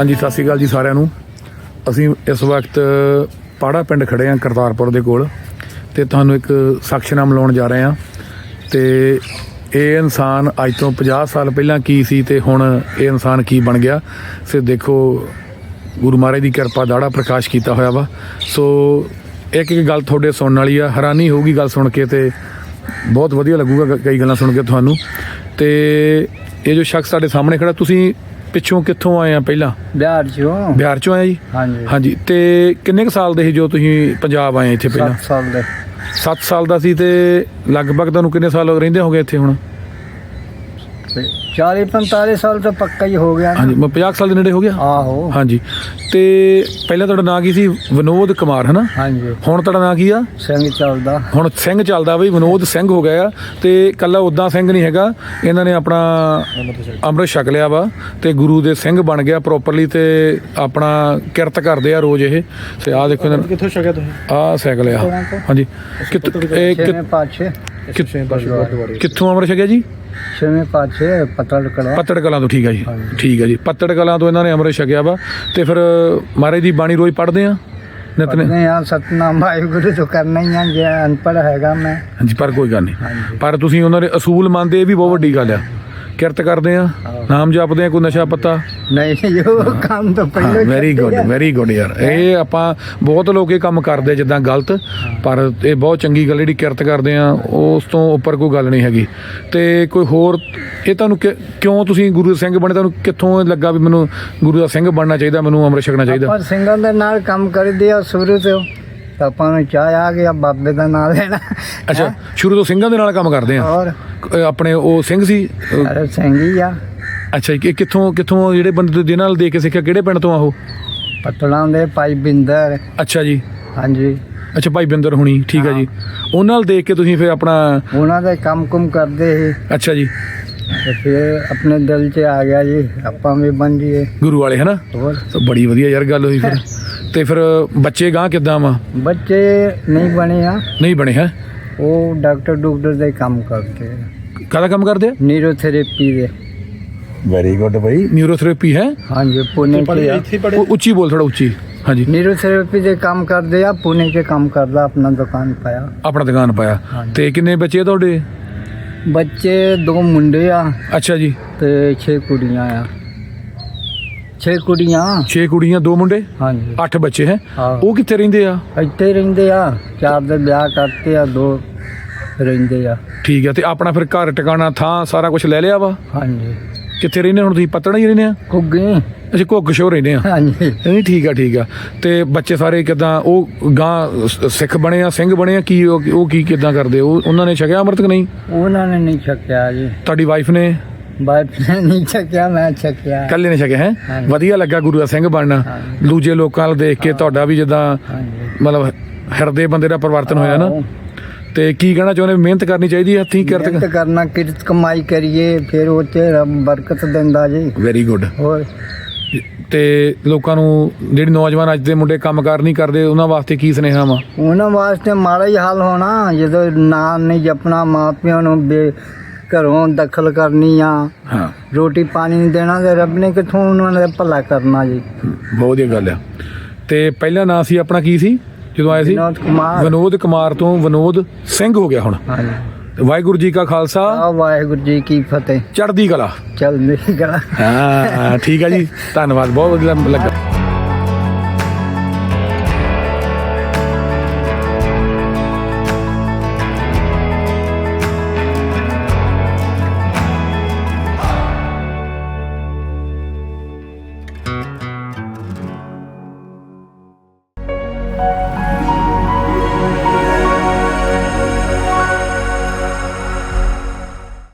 ਹਾਂਜੀ, ਸਤਿ ਸ਼੍ਰੀ ਅਕਾਲ ਜੀ ਸਾਰਿਆਂ ਨੂੰ। ਅਸੀਂ ਇਸ ਵਕਤ ਪਾੜਾ ਪਿੰਡ ਖੜੇ ਹਾਂ ਕਰਤਾਰਪੁਰ ਦੇ ਕੋਲ ਤੇ ਤੁਹਾਨੂੰ ਇੱਕ ਸਾਖਸ਼ਨਾ ਮਿਲਾਉਣ ਜਾ ਰਹੇ ਹਾਂ। ਤੇ ਇਹ ਇਨਸਾਨ ਅੱਜ ਤੋਂ 50 ਸਾਲ ਪਹਿਲਾਂ ਕੀ ਸੀ ਤੇ ਹੁਣ ਇਹ ਇਨਸਾਨ ਕੀ ਬਣ ਗਿਆ? ਸੋ ਦੇਖੋ, ਗੁਰੂ ਮਹਾਰਾਜ ਦੀ ਕਿਰਪਾ ਦਾੜਾ ਪ੍ਰਕਾਸ਼ ਕੀਤਾ ਹੋਇਆ ਵਾ। ਸੋ ਇੱਕ ਇੱਕ ਗੱਲ ਤੁਹਾਡੇ ਸੁਣਨ ਵਾਲੀ ਆ, ਹੈਰਾਨੀ ਹੋਊਗੀ ਗੱਲ ਸੁਣ ਕੇ ਤੇ ਬਹੁਤ ਵਧੀਆ ਲੱਗੂਗਾ ਕਈ ਗੱਲਾਂ ਸੁਣ ਕੇ ਤੁਹਾਨੂੰ। ਤੇ ਇਹ ਜੋ ਸ਼ਖਸ ਸਾਡੇ ਸਾਹਮਣੇ ਖੜਾ ਤੁਸੀਂ ਪਿੱਛੋਂ ਕਿੱਥੋਂ ਆਏ ਆ ਪਹਿਲਾਂ? ਬਿਹਾਰ ਚੋਂ। ਬਿਹਾਰ ਚੋਂ ਆਏ ਜੀ? ਹਾਂਜੀ। ਹਾਂਜੀ ਤੇ ਕਿੰਨੇ ਕੁ ਸਾਲ ਦੇ ਸੀ ਜੋ ਤੁਸੀਂ ਪੰਜਾਬ ਆਏ ਇੱਥੇ ਪਹਿਲਾਂ? 7 ਸਾਲ ਦੇ। 7 ਸਾਲ ਦਾ ਸੀ ਤੇ ਲਗਭਗ ਤੁਹਾਨੂੰ ਕਿੰਨੇ ਸਾਲ ਰਹਿੰਦੇ ਹੋਗੇ ਇੱਥੇ ਹੁਣ? 40 45 ਸਾਲ ਤਾਂ ਪੱਕਾ ਹੀ ਹੋ ਗਿਆ ਹਾਂਜੀ ਮੈਂ 50 ਸਾਲ ਦੇ ਨੇੜੇ ਹੋ ਗਿਆ? ਆਹੋ। ਹਾਂਜੀ। ਤੇ ਪਹਿਲਾਂ ਤੁਹਾਡਾ ਨਾਂ ਕੀ ਸੀ? ਵਿਨੋਦ ਕੁਮਾਰ ਹੈ ਨਾ ਹਾਂਜੀ। ਹੁਣ ਤੁਹਾਡਾ ਨਾਂ ਕੀ ਆ? ਸਿੰਘ ਚੱਲਦਾ। ਹੁਣ ਸਿੰਘ ਚੱਲਦਾ ਬਈ ਵਿਨੋਦ ਸਿੰਘ ਹੋ ਗਿਆ ਆ। ਤੇ ਕੱਲਾ ਉਦਾਂ ਸਿੰਘ ਨਹੀਂ ਹੈਗਾ। ਇਹਨਾਂ ਨੇ ਆਪਣਾ ਅੰਮ੍ਰਿਤ ਛਕ ਲਿਆ ਵਾ ਤੇ ਗੁਰੂ ਦੇ ਸਿੰਘ ਬਣ ਗਿਆ ਪ੍ਰੋਪਰਲੀ ਤੇ ਆਪਣਾ ਕਿਰਤ ਕਰਦੇ ਆ ਰੋਜ਼ ਇਹ। ਤੇ ਆਹ ਦੇਖੋ ਇਹਨਾਂ ਕਿੱਥੋਂ ਛਕਿਆ ਤੁਸੀਂ? ਆਹ ਸਾਈਕਲ ਆ। ਹਾਂਜੀ। ਕਿੱਥੋਂ ਇਹ ਕਿੱਥੋਂ ਅੰਮ੍ਰਿਤ ਛਕਿਆ ਜੀ? ਛੇਵੇਂ ਪਾਛੇ ਪਤਲ ਕਲਾ। ਪੱਤੜ ਕਲਾਂ ਤੋਂ ਠੀਕ ਹੈ ਜੀ। ਠੀਕ ਹੈ ਜੀ। ਪੱਤੜ ਕਲਾਂ ਤੋਂ ਇਹਨਾਂ ਨੇ ਅੰਮ੍ਰਿਤ ਛਕਿਆ ਵਾ। ਤੇ ਫਿਰ ਮਹਾਰਾਜ ਦੀ ਬਾਣੀ ਰੋਜ਼ ਪੜ੍ਹਦੇ ਆ? ਨਿਤਨੇ ਨਹੀਂ ਆ ਸਤਨਾਮ ਵਾਹਿਗੁਰੂ ਤੋਂ ਕਰਨਾ ਹੀ ਆ ਜੇ ਅਨਪੜ੍ਹ ਹੈਗਾ ਮੈਂ। ਹਾਂਜੀ ਪਰ ਕੋਈ ਗੱਲ ਨਹੀਂ। ਹਾਂਜੀ। ਪਰ ਤੁਸੀਂ ਉਹਨਾਂ ਦੇ ਅਸੂਲ ਮੰਨਦੇ ਇਹ ਵੀ ਬਹੁਤ ਵੱਡੀ ਗੱਲ ਆ। ਕਿਰਤ ਕਰਦੇ ਆ? ਨਾਮ ਜਪਦੇ ਆ ਕੋਈ ਨਸ਼ਾ ਪੱਤਾ? ਨਹੀਂ ਉਹ ਕੰਮ ਤਾਂ ਪਹਿਲਾਂ ਵੈਰੀ ਗੁੱਡ ਵੈਰੀ ਗੁੱਡ ਯਾਰ। ਇਹ ਆਪਾਂ ਬਹੁਤ ਲੋਕ ਇਹ ਕੰਮ ਕਰਦੇ ਜਿੱਦਾਂ ਗਲਤ ਪਰ ਇਹ ਬਹੁਤ ਚੰਗੀ ਗੱਲ ਜਿਹੜੀ ਕਿਰਤ ਕਰਦੇ ਆ ਉਸ ਤੋਂ ਉੱਪਰ ਕੋਈ ਗੱਲ ਨਹੀਂ ਹੈਗੀ। ਤੇ ਕੋਈ ਹੋਰ ਇਹ ਤੁਹਾਨੂੰ ਕਿਉਂ ਤੁਸੀਂ ਗੁਰੂ ਸਿੰਘ ਬਣੇ? ਤੁਹਾਨੂੰ ਕਿੱਥੋਂ ਲੱਗਾ ਵੀ ਮੈਨੂੰ ਗੁਰੂ ਦਾ ਸਿੰਘ ਬਣਨਾ ਚਾਹੀਦਾ ਮੈਨੂੰ ਅੰਮ੍ਰਿਤ ਛਕਣਾ ਚਾਹੀਦਾ? ਆਪਾਂ ਸਿੰਘਾਂ ਦੇ ਨਾਲ ਕੰਮ ਕਰਦੇ ਆ ਸ਼ੁਰੂ ਤੋਂ। ਤਾਂ ਆਪਾਂ ਨੂੰ ਚਾਹ ਆ ਗਿਆ ਬਾਬੇ ਦਾ ਨਾਮ ਲੈਣਾ। ਅੱਛਾ ਸ਼ੁਰੂ ਤੋਂ ਸਿੰਘਾਂ ਦੇ ਨਾਲ ਕੰਮ ਕਰਦੇ ਆ? ਅ, ਆਪਣੇ ਉਹ ਸਿੰਘ ਸੀ? ਅਰੇ ਸਿੰਘ ਹੀ ਆ। ਅੱਛਾ ਇਹ ਕਿੱਥੋਂ ਕਿੱਥੋਂ ਜਿਹੜੇ ਬੰਦੇ ਦੇ ਨਾਲ ਦੇਖ ਕੇ ਸਿੱਖਿਆ? ਕਿਹੜੇ ਪਿੰਡ ਤੋਂ ਆ ਉਹ? ਪਤਲਾਂ ਦੇ ਭਾਈ ਬਿੰਦਰ। ਅੱਛਾ ਜੀ। ਹਾਂਜੀ। ਅੱਛਾ ਭਾਈ ਬਿੰਦਰ ਹੁਣੀ ਠੀਕ ਹੈ ਜੀ। ਉਹਨਾਂ ਨਾਲ ਦੇਖ ਕੇ ਤੁਸੀਂ ਫਿਰ ਆਪਣਾ ਉਹਨਾਂ ਦੇ ਕੰਮ ਕੁਮ ਕਰਦੇ ਸੀ। ਅੱਛਾ ਜੀ। ਤੇ ਫਿਰ ਆਪਣੇ ਦਿਲ 'ਚ ਆ ਗਿਆ ਜੀ ਆਪਾਂ ਵੀ ਬਣ ਜੀਏ ਗੁਰੂ ਵਾਲੇ ਹਨਾ? ਹੋਰ? ਬੜੀ ਵਧੀਆ ਯਾਰ ਗੱਲ ਹੋਈ ਫਿਰ। ਤੇ ਫਿਰ ਬੱਚੇ ਗਾਂ ਕਿੱਦਾਂ ਵਾ? ਬੱਚੇ ਨਹੀਂ ਬਣੇ ਆ। ਨਹੀਂ ਬਣੇ ਹੈ? ਉਹ ਡਾਕਟਰ ਡਾਕਟਰ ਦੇ ਕੰਮ ਕਰਦੇ ਕਾਹਦਾ ਕੰਮ ਕਰਦੇ ਆ? ਨਿਊਰੋਥੈਰੇਪੀ ਦੇ। ਵੈਰੀ ਗੁੱਡ ਬਾਈ। ਨਿਊਰੋਥੈਰੇਪੀ ਹੈ? ਹਾਂਜੀ ਪੜ੍ਹੇ ਉਹ ਉੱਚੀ ਬੋਲ ਥੋੜਾ ਉੱਚੀ। ਹਾਂਜੀ। ਨਿਊਰੋਥੈਰੇਪੀ ਦੇ ਕੰਮ ਕਰਦੇ ਆ ਪੁਣੇ 'ਚ ਕੰਮ ਕਰਦਾ ਆਪਣਾ ਦੁਕਾਨ ਪਾਇਆ। ਆਪਣਾ ਦੁਕਾਨ ਪਾਇਆ। ਤੇ ਕਿੰਨੇ ਬੱਚੇ ਆ ਤੁਹਾਡੇ? ਬੱਚੇ ਦੋ ਮੁੰਡੇ ਆ ਅੱਛਾ ਜੀ। ਤੇ 6 ਕੁੜੀਆਂ ਆ। 6 ਕੁੜੀਆਂ। 6 ਕੁੜੀਆਂ ਦੋ ਮੁੰਡੇ? ਹਾਂਜੀ। 8 ਬੱਚੇ ਹੈ। ਹਾਂ। ਉਹ ਕਿੱਥੇ ਰਹਿੰਦੇ ਆ? ਇੱਥੇ ਹੀ ਰਹਿੰਦੇ ਆ। ਚਾਰ ਦੇ ਵਿਆਹ ਕਰਤੇ ਆ ਦੋ ਰਹਿੰਦੇ ਆ। ਠੀਕ ਹੈ ਤੇ ਆਪਣਾ ਫਿਰ ਘਰ ਟਿਕਾਣਾ ਥਾਂ ਸਾਰਾ ਕੁਝ ਲੈ ਲਿਆ ਵਾ? ਹਾਂਜੀ। ਕਿੱਥੇ ਰਹਿੰਦੇ ਹੁਣ ਤੁਸੀਂ? ਪਤਣਾ ਹੀ ਰਹਿੰਦੇ ਆ? ਕੁੱਗੀ ਅਸੀਂ ਘੁੱਗ ਸ਼ੋ ਰਹਿੰਦੇ ਆ। ਹਾਂਜੀ। ਨਹੀਂ ਠੀਕ ਆ ਠੀਕ ਆ। ਤੇ ਬੱਚੇ ਸਾਰੇ ਕਿਦਾਂ? ਉਹ ਗਾਂ ਸਿੱਖ ਬਣੇ ਆ ਸਿੰਘ ਬਣੇ ਆ? ਕੀ ਉਹ ਉਹ ਕੀ ਕਿਦਾਂ ਕਰਦੇ? ਉਹ ਉਹਨਾਂ ਨੇ ਛਕਿਆ ਅੰਮ੍ਰਿਤ ਕਿ ਨਹੀਂ? ਉਹਨਾਂ ਨੇ ਨਹੀਂ ਛਕਿਆ ਜੀ। ਤੁਹਾਡੀ ਵਾਈਫ ਨੇ? ਨੇ ਨਹੀਂ ਛਕਿਆ ਮੈਂ ਛਕਿਆ ਕੱਲੇ ਨੇ ਛਕਿਆ ਹੈ? ਹਾਂਜੀ। ਵਧੀਆ ਲੱਗਾ ਗੁਰੂ ਦਾ ਸਿੰਘ ਬਣਨਾ। ਹਾਂਜੀ। ਦੂਜੇ ਲੋਕਾਂ ਨੂੰ ਦੇਖ ਕੇ ਤੁਹਾਡਾ ਵੀ ਜਿੱਦਾਂ ਹਾਂਜੀ। ਮਤਲਬ ਹਿਰਦੇ ਬੰਦੇ ਦਾ ਪਰਿਵਰਤਨ ਹੋਇਆ ਨਾ। ਆਹੋ। ਤੇ ਕੀ ਕਹਿਣਾ ਚਾਹੁੰਦੇ ਮਿਹਨਤ ਕਰਨੀ ਚਾਹੀਦੀ ਹੈ ਹੱਥੀਂ ਮਿਹਨਤ ਕਿਰਤ ਕਰਨਾ ਕਿਰਤ ਕਮਾਈ ਕਰੀਏ ਫਿਰ ਉਹ ਤੇ ਰੱਬ ਬਰਕਤ ਦਿੰਦਾ ਜੀ। ਵੈਰੀ ਗੁੱਡ ਹੋਰ? ਤੇ ਲੋਕਾਂ ਨੂੰ ਜਿਹੜੀ ਨੌਜਵਾਨ ਅੱਜ ਦੇ ਮੁੰਡੇ ਕੰਮਕਾਰ ਨਹੀਂ ਕਰਦੇ ਉਹਨਾਂ ਵਾਸਤੇ ਕੀ ਸੁਨੇਹਾ ਵਾ? ਉਹਨਾਂ ਵਾਸਤੇ ਮਾੜਾ ਹੀ ਹਾਲ ਹੋਣਾ ਜਦੋਂ ਨਾਮ ਨਹੀਂ ਜਪਣਾ ਮਾਪਿਆਂ ਨੂੰ ਬੇ ਘਰੋਂ ਦਖਲ ਕਰਨੀ ਆ। ਹਾਂ। ਰੋਟੀ ਪਾਣੀ ਨਹੀਂ ਦੇਣਾ ਤੇ ਰੱਬ ਨੇ ਕਿੱਥੋਂ ਉਹਨਾਂ ਦਾ ਭਲਾ ਕਰਨਾ ਜੀ। ਬਹੁਤ ਵਧੀਆ ਗੱਲ ਆ। ਤੇ ਪਹਿਲਾ ਨਾਂ ਸੀ ਆਪਣਾ ਕੀ ਸੀ? ਜਦੋਂ ਆਏ ਸੀ? ਵਿਨੋਦ ਕੁਮਾਰ। ਵਿਨੋਦ ਕੁਮਾਰ ਤੋਂ ਵਿਨੋਦ ਸਿੰਘ ਹੋ ਗਿਆ ਹੁਣ। ਹਾਂਜੀ। ਵਾਹਿਗੁਰੂ ਜੀ ਕਾ ਖਾਲਸਾ। ਆ ਵਾਹਿਗੁਰੂ ਜੀ ਕੀ ਫਤਿਹ। ਚੜ੍ਹਦੀ ਕਲਾ। ਚੱਲਦੀ ਗਲਾ ਹਾਂ ਠੀਕ ਹੈ ਜੀ। ਧੰਨਵਾਦ ਬਹੁਤ ਵਧੀਆ ਲੱਗਾ।